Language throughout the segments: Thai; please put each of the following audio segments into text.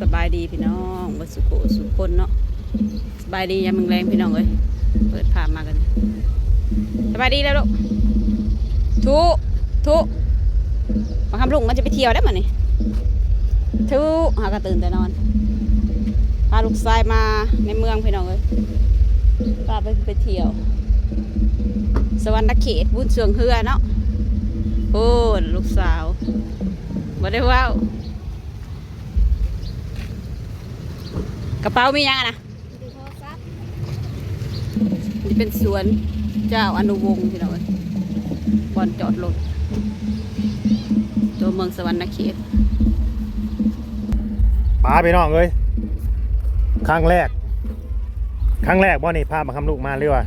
สบายดีพี่น้องวัสุโขสุคนเนาะสบายดียามมึงแรงพี่น้องเอ้ยเปิดภาพมากัน สบายดีแล้วลูกทุทุมาคำลุงมันจะไปเที่ยวได้มั้ยนี่ทุหากระตื่นแต่นอนพาลูกชายมาในเมืองพี่น้องเอ้ยพาไปไปเที่ยว สวรรณเขตบุญเสืองเฮือเนาะโอ้ลูกสาวบ่ได้เว้าว กระเป๋ามียังอะนะนี่เป็นสวนเจ้าอนุวงศ์พี่น้องเอ้ยบอนจอดรถตัวเมืองสวรรณเขตป้าพี่น้องเอ้ยครั้งแรก ครั้งแรกบ่นี่พามาคำลูกมาเรื่อย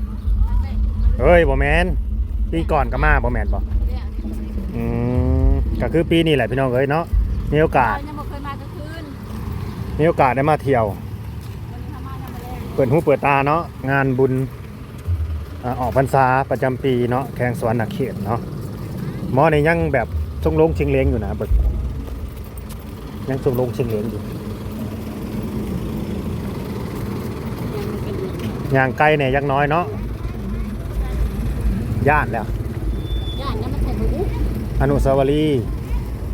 เฮ้ยบ่แมนปีก่อนก็มาบ่แมนบ่อืมก็คือปีนี้แหละพี่น้องเอ้ยเนาะมีโอกาสยังบ่เคยมากลางคืนมีโอกาสได้มาเที่ยว เปิดหูเปิดตาเนาะงานบุญอ่าออกพรรษาประจำปีเนาะแข่งสวรรณเขตเนาะหมอนี่ยังแบบทรงลงชิงเลงอยู่นะเบิกยังทรงลงชิงเลงอยู่ย่างไกลเนี่ยยังน้อยเนาะย่านแล้วย่านนี้มันใส่บุกอนุสาวรีย์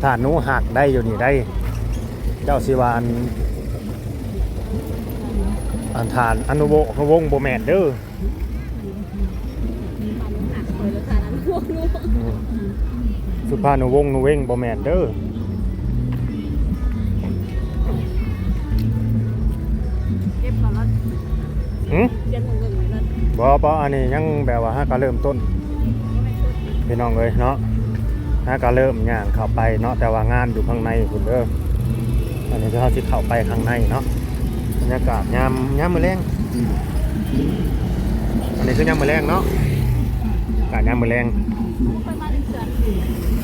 ฐานหนูหักได้อยู่นี่ได้ เจ้าสิวาอัน อันฐานอนุโววงศ์โบแมนเด้อเลยแล้วค่ะนั้นพวกนู้อืมสุภานุวงศ์นุเวงบ่แม่นเด้อเก็บก่อนแล้วหึเรียนเงินๆแล้วบ่บ่อันนี้ยังแบบว่าฮะก็เริ่มต้นพี่น้องเอ้ยเนาะฮะก็เริ่มย่างเข้าไปเนาะแต่ว่างานอยู่ข้างในคุณเด้ออันนี้คือเฮาสิเข้าไปข้างในเนาะบ รยากาศยามยามมือแลงอันนี้คือยามมือแลงเนาะอากาศยามมือแลง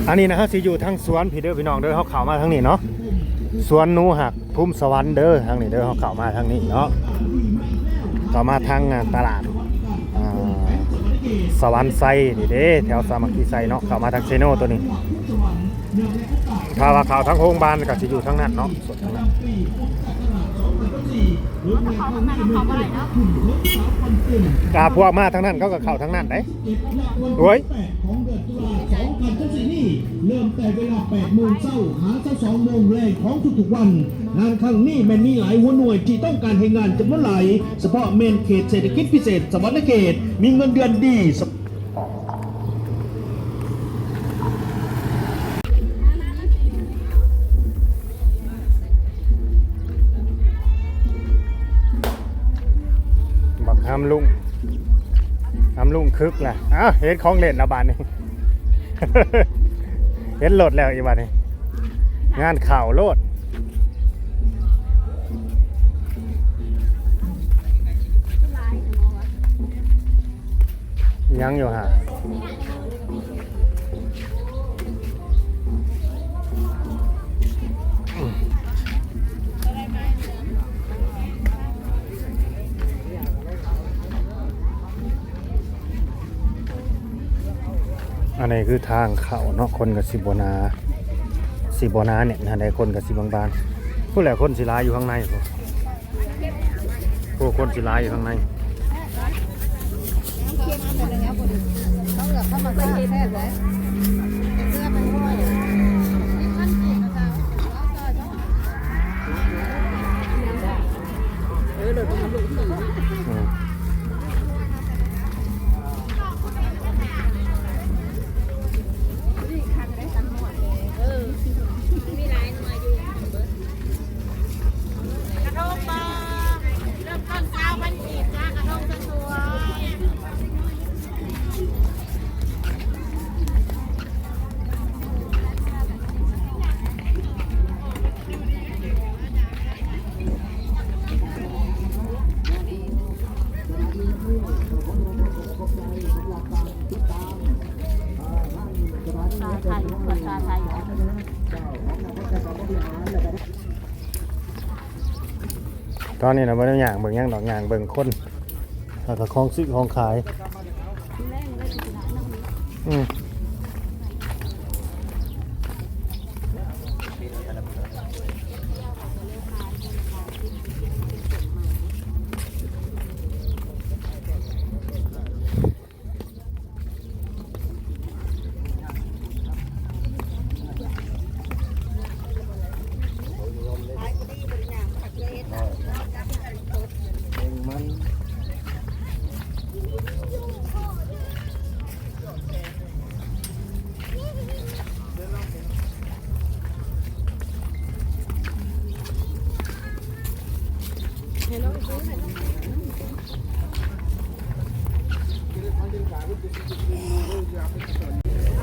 อันนี้นะฮะสิอยู่ทางสวนพี่เด้อพี่น้องเด้อเฮาเข้ามาทางนี้เนาะสวนนูหักพุ่มสวรรค์เด้อทางนี้เด้อเฮาเข้ามาทางนี้เนาะต่อมาทางตลาดสวรรค์ไซนี่เด้แถวสามัคคีไซเนาะเข้ามาทางเซโนตัวนี้ถ้าว่าข้าทางโรงพยาบาลก็สิอยู่ทางนั้นเนาะส่วนทางนั้น กาพวกมาทั้งนั้นเขาก็เข้าทั้งนั้นได้โอ้ยของเดือนตุลาสองพันสิบสี่นี่เริ่มแต่เวลา8โมงเช้าหาเช้า2โมงแรงของทุกๆวันงานครั้งนี้แม่นมีหลายหัวหน่วยที่ต้องการให้งานจำนวนหลายเฉพาะเมนเขตเศรษฐกิจพิเศษสวรรณเขตมีเงินเดือนดี คึกล่ะอ้าวเห็นของเล่นนะบานนี้ เห็นโหลดแล้วอีบานนี้งานข่าวโลดยังอยู่ฮะ อันนี้คือทางเขาเนาะคนกับสิบนาสิบนาเนี่ยนะใดคนกับสิบบางๆผู้แหละคนศิลาอยู่ข้างในผู้คนศิลาอยู่ข้างในเออเดี๋ยวทำลูก อนนี้เราไม่ได้ย่างเบิ่งย่างดอกย่างเบิ่งคนแล้วก็ของซื้อของขายอืม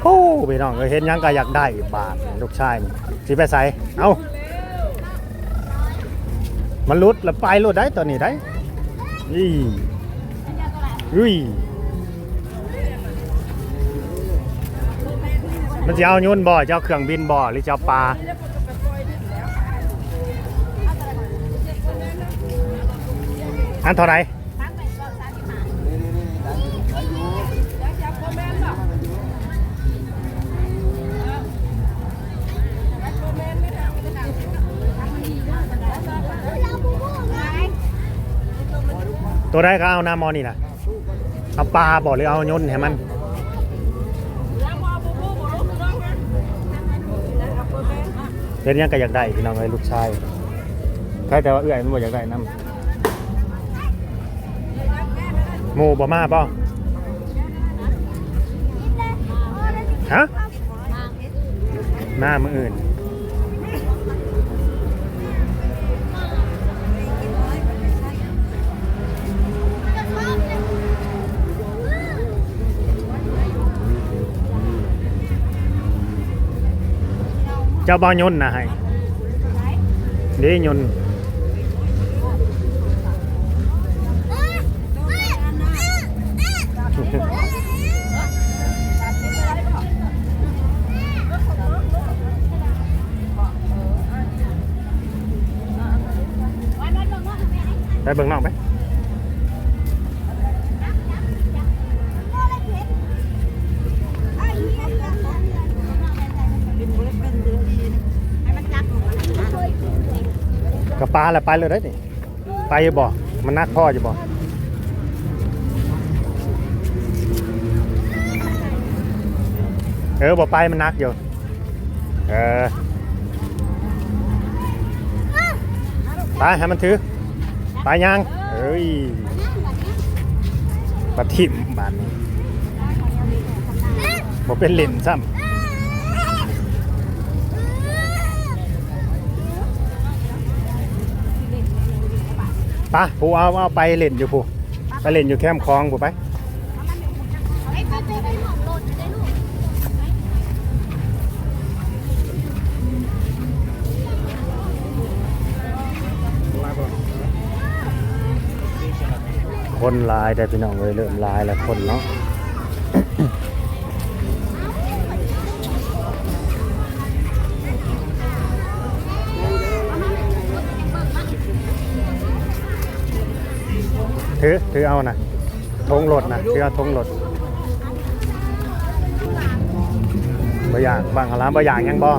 โอ้ พี่น้องเอ้ยเห็นยังก็อยากได้บาทลูกชายนี่สิไปใส่เอามันรุดแล้วไปรุดได้ตัวนี้ได้อีอุ้ยมันจะเอาโยนบ่อจะเอาเครื่องบินบ่อหรือจะเอาปลาอันเท่าไหร่ ตัวได้ก็เอาหน้ามอนี่นะเอาปลาบ่หรือเอายนให้มันเห็นหยังก็อยากได้พี่น้องเอ้ยลูกชายใครแต่ว่าเอื้อยมันบ่อยากได้น้ำหมูบ่มาป่ฮะมามืออื่น เจ้าบ่ยนต์นะให้นี่ยนต์ไปเบิ่งน้องไป กับปลาแหละไปเลยได้นี่ไปอยู่บ่มันนักพ่ออยู่บ่เออบ่ไปมันนักอยู่เออไปให้มันถือไปยังเอ้ยปะทิมบานนี้บ่เป็นเล่นซ้ำ ปะผู้เอาเอาไปเล่นอยู่ผู้ไปเล่นอยู่แคมคลองผู้ไปคนลายได้พี่น้องเลยเริ่มลายแล้วคนเนาะ ถือถือเอานะทงรถนะถือเอาทงรถบ่อยากบางครั้งบ่อยากยังบ่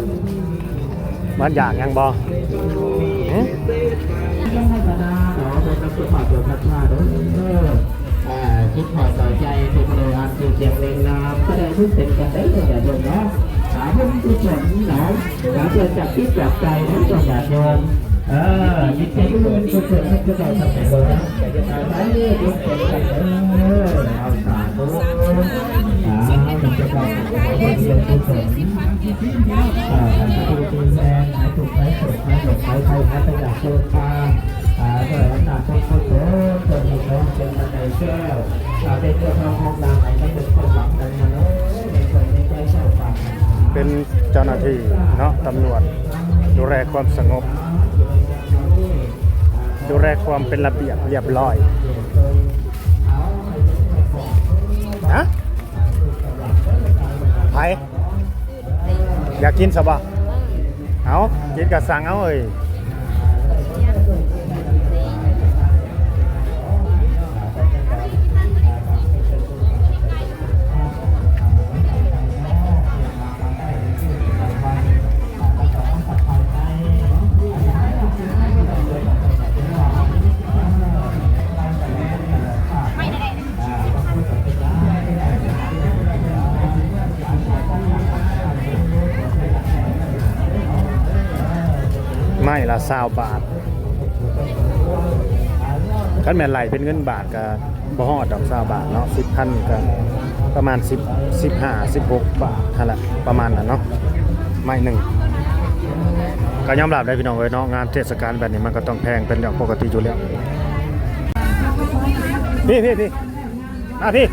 มันอยากยังบ่หึต้องให้คณะเนาะเป็นนักประกวดพัฒนาเด้ออ่าคิดพอต่อใจทุกเลยอันคือเสียงเพลงนามแสดงทุกเป็นกันได้เลยอย่าโยมเนาะหาผู้มีกุศลเนาะหาเกิดจากคิดจากใจนั้นจงอย่าโยมเออจิตใจที่มันกุศลให้พวกเราทำไปเลยนะแต่จะทำได้เนี่ยยกเป็นกันเออเอาสาธุอ่ามันจะกลายเป็นเรื่องกุศลอ่าการทำตัวแทนหายถูกหายสุขหายหลงหายไทยหายไปจากโซฟาอ่าเกิดน้ำหนักเป็นข้าโพดเป็นอีกแล้วเป็นบันไดแก้วอ่าเป็นตัวทองห้องดังไหนก็เป็นคนหลังกันมาเนาะในใจในใจเศร้าฝากเป็นเจ้าหน้าที่เนาะตำรวจดูแลความสงบ ดูแลความเป็นระเบียบเรียบร้อยฮะไปอยากกินสบะเอากินกับสั่งเอาเอ้ย ม่ละสาวบาทคันแม่นไหลเป็นเงินบาทก็บ่ฮอดดอกสาวบาทเนาะสิบพันก็ประมาณ10 15 16บหกบาทนั่นแหละประมาณนั้นเนาะไม่หนึ่งก็ยอมรับได้พี่น้องเอ้ยเนาะงานเทศกาลแบบนี้มันก็ต้องแพงเป็นเรื่องปกติอยู่แล้วพี่พี่พี่มาพี่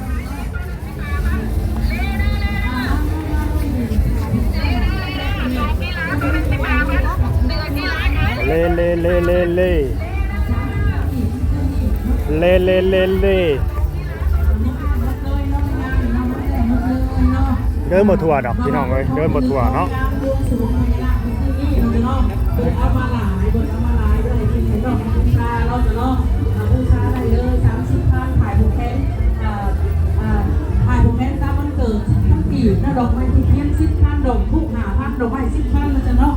ล่เล่เล่เล่เล่เล่เล่เล่เล่เดินบ่ทั่วดอกพี่น้องเอ้ยเดินบ่ทั่วเนาะเอามาหลยเบิดเอามาหลายเลยที่ไหนดอกบูชาเราจะเนาะบูชาได้เลยสามสิบพันขายบุกแคนอ่าอ่าขายบุกแคนตามวันเกิดสิบพันกีบนะดอกไม้ที่เพี้ยนสิบพันดอกทุกหาพันดอกไม้สิบพันนจะเนาะ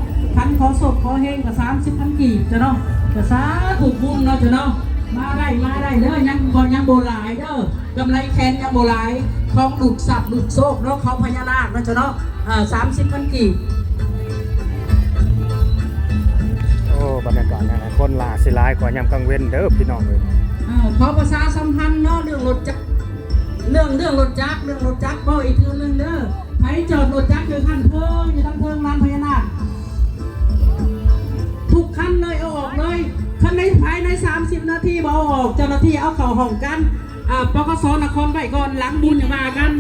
นขอศพขอเฮงกับสามสิบพันกีบจะเนาะจะสาถูกบุญเนาะจะเนาะมาได้มาได้เด้อยังก่อนยังโบหลายเด้อกำไรแคนยังโบหลายของดุดสับดุดโซกเนาะของพญานาคเนาะจะเนาะอ่าสามสิบพันกีบโอ้บรรยากาศเนี่ยนะคนหลาสิหลายกว่ายามกลางเว้นเด้อพี่น้องเอ้ยอ่าขอประชาสัมพันธ์เนาะเรื่องรถจักรเรื่องเรื่องรถจักรเรื่องรถจักรก็อีกเรื่องหนึงเด้อใครจอดรถจักรอยู่ขั้นเพิ่งอยู่ทั้งเพิ่งลานพญานาค ทันในภายใน 30 นาทีบอออกเจ้าหน้าที่เอาเข่าห้องกันอ่าปกสนครไว้ก่อนหลังบุญมากัน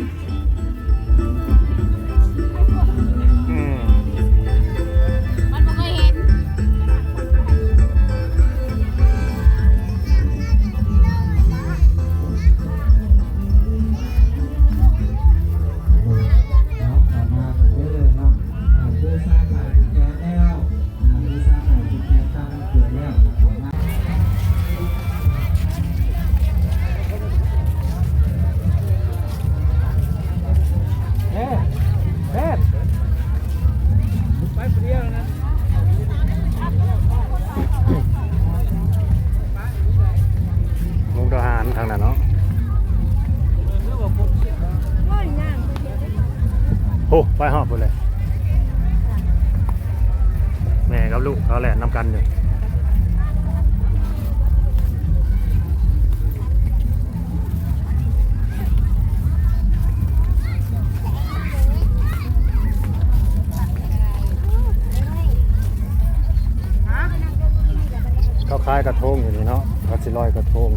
ลายกระทงอยู่นี่เนาะก็สิลอยกระทง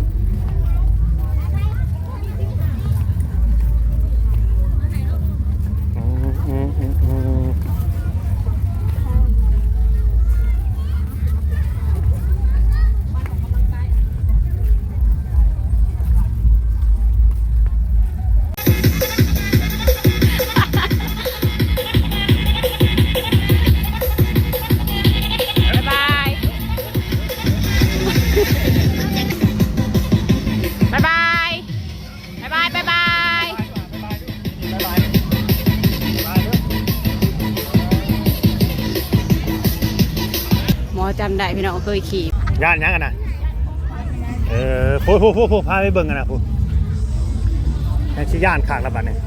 ได้พี่น้องเคยขี่ย่านยังกันนะเออพูพูพูพูพาไปเบิ่งกันนะพูยังชิย่านขากระบาดเนี่ย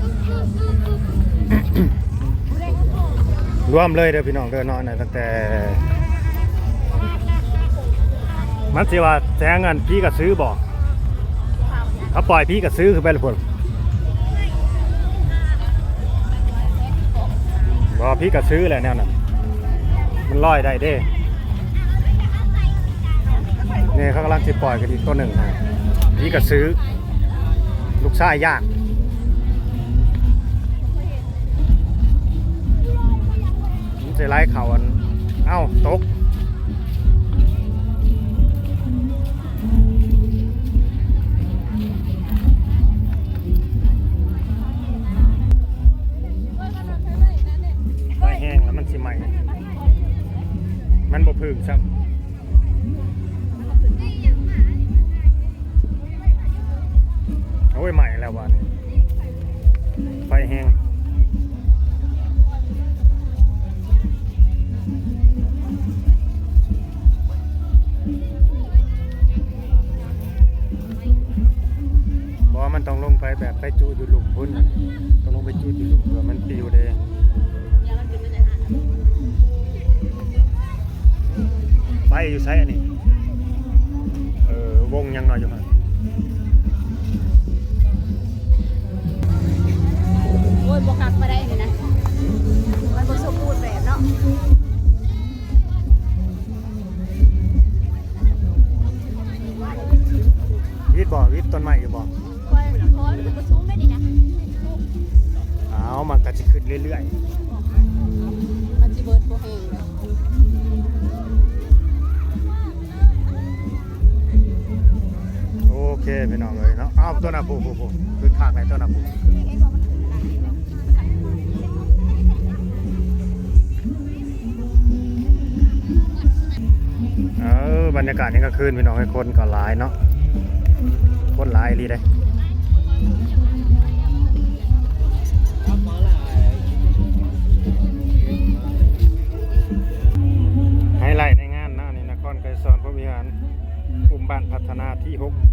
รวมเลยเด้อพี่น้องเด้อนาะนะตั้งแต่มันสิว่าแทงเงินพี่ก็ซื้อบ่เขาปล่อยพี่ก็ซื้อคือไปละพุ่นบ่พี่ก็ซื้อแหละแนวนั้นมันลอยได้เด้ นี่ยเขากำลังจะปล่อยกันอีกตัวหนึ่งฮะพี่ก็ซื้อ ลูกชายยางมันจะไล่เขาอัน เอ้า ตกไฟแห้งแล้วมันสิใหม่ มันบ่พึ่งซ้ำ อ้ยใหม่แล้ววันนี้ไฟแห้งบอกว่ามันต้องลงไปแบบไปจูดอยู่หลุมพุ่นต้องลงไปจูดอยู่หลุมเพื่อมันปิวเด้ไปอยู่ไซอันนี้เออวงยังหน่อยอยู่ฮ บรรยากาศนี้ก็คืนพี่น้องให้คนก็หลายเนาะคนหลายรีได้ไฮไลท์ในงานนะนี่นครไกรสอนพระวิหาร อุมบ้านพัฒนาที่ 6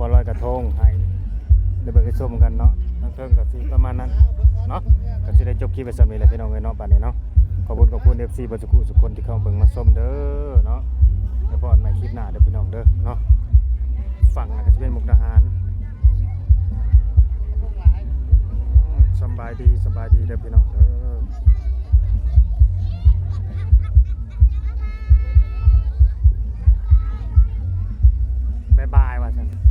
บ่ลอยกระทงให้ได้เบิ่งให้ชมกันเนาะทั้งเทิงกับสีประมาณนั้นเนาะก็สิได้จบคลิปไปสำนี้แหละพี่น้องเอ้ยเนาะบัดนี้เนาะขอบคุณขอบคุณ FC บ่สุขุทุกคนที่เข้าเบิ่งมาชมเด้อเนาะแล้วพอกันใหม่คลิปหน้าเด้อพี่น้องเด้อเนาะฝั่งนั้นก็จะเป็นมุกดาหารสบายดีสบายดีเด้อพี่น้องเด้อบ๊ายบายว่าซั่น